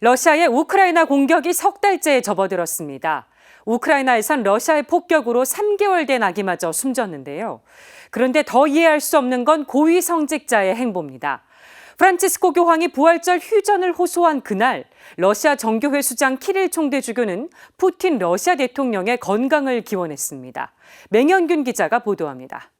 러시아의 우크라이나 공격이 석 달째에 접어들었습니다. 우크라이나에선 러시아의 폭격으로 3개월 된 아기마저 숨졌는데요. 그런데 더 이해할 수 없는 건 고위 성직자의 행보입니다. 프란치스코 교황이 부활절 휴전을 호소한 그날 러시아 정교회 수장 키릴 총대 주교는 푸틴 러시아 대통령의 건강을 기원했습니다. 맹현균 기자가 보도합니다.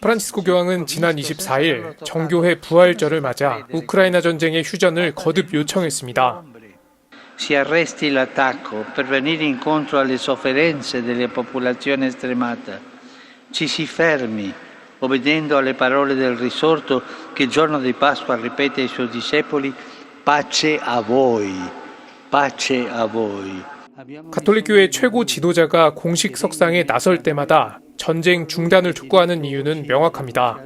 프란치스코 교황은 지난 24일 정교회 부활절을 맞아 우크라이나 전쟁의 휴전을 거듭 요청했습니다. Si arresti l'attacco per venire incontro alle sofferenze delle popolazioni stremate. Ci si fermi, obbedendo alle parole del risorto che il giorno di Pasqua ripete ai suoi discepoli, pace a voi, pace a voi. 가톨릭 교회 최고 지도자가 공식 석상에 나설 때마다 전쟁 중단을 촉구하는 이유는 명확합니다.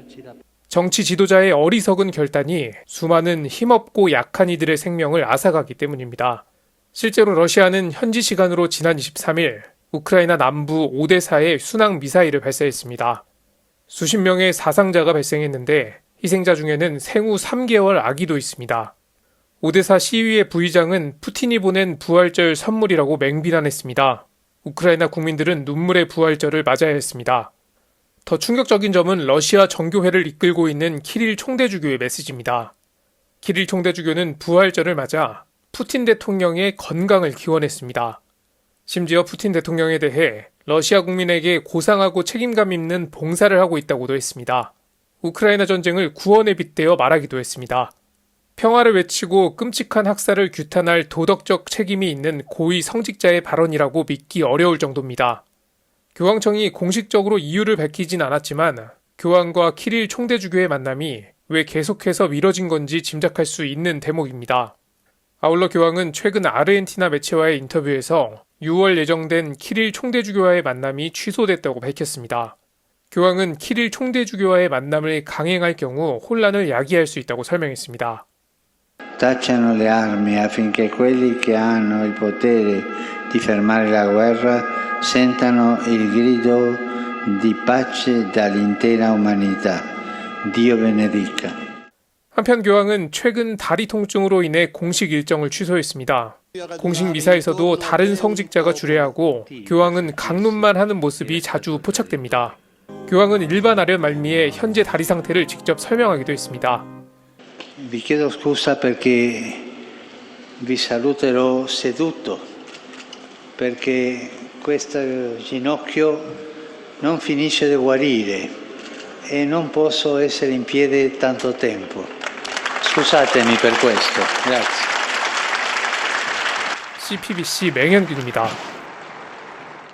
정치 지도자의 어리석은 결단이 수많은 힘없고 약한 이들의 생명을 앗아가기 때문입니다. 실제로 러시아는 현지 시간으로 지난 23일 우크라이나 남부 오데사에 순항 미사일을 발사했습니다. 수십 명의 사상자가 발생했는데 희생자 중에는 생후 3개월 아기도 있습니다. 오데사 시위의 부의장은 푸틴이 보낸 부활절 선물이라고 맹비난했습니다. 우크라이나 국민들은 눈물의 부활절을 맞아야 했습니다. 더 충격적인 점은 러시아 정교회를 이끌고 있는 키릴 총대주교의 메시지입니다. 키릴 총대주교는 부활절을 맞아 푸틴 대통령의 건강을 기원했습니다. 심지어 푸틴 대통령에 대해 러시아 국민에게 고상하고 책임감 있는 봉사를 하고 있다고도 했습니다. 우크라이나 전쟁을 구원에 빗대어 말하기도 했습니다. 평화를 외치고 끔찍한 학살을 규탄할 도덕적 책임이 있는 고위 성직자의 발언이라고 믿기 어려울 정도입니다. 교황청이 공식적으로 이유를 밝히진 않았지만 교황과 키릴 총대주교의 만남이 왜 계속해서 미뤄진 건지 짐작할 수 있는 대목입니다. 아울러 교황은 최근 아르헨티나 매체와의 인터뷰에서 6월 예정된 키릴 총대주교와의 만남이 취소됐다고 밝혔습니다. 교황은 키릴 총대주교와의 만남을 강행할 경우 혼란을 야기할 수 있다고 설명했습니다. Tacciano le armi affinché quelli che hanno il potere di fermare la guerra sentano il grido di pace dall'intera umanità. Dio benedica. 한편 교황은 최근 다리 통증으로 인해 공식 일정을 취소했습니다. 공식 미사에서도 다른 성직자가 주례하고 교황은 강론만 하는 모습이 자주 포착됩니다. 교황은 일반 아련 말미에 현재 다리 상태를 직접 설명하기도 했습니다. Vi chiedo scusa perché vi saluterò seduto, perché questo ginocchio non finisce di guarire e non posso essere in piedi tanto tempo. Scusatemi per questo, grazie. CPBC 맹현균입니다.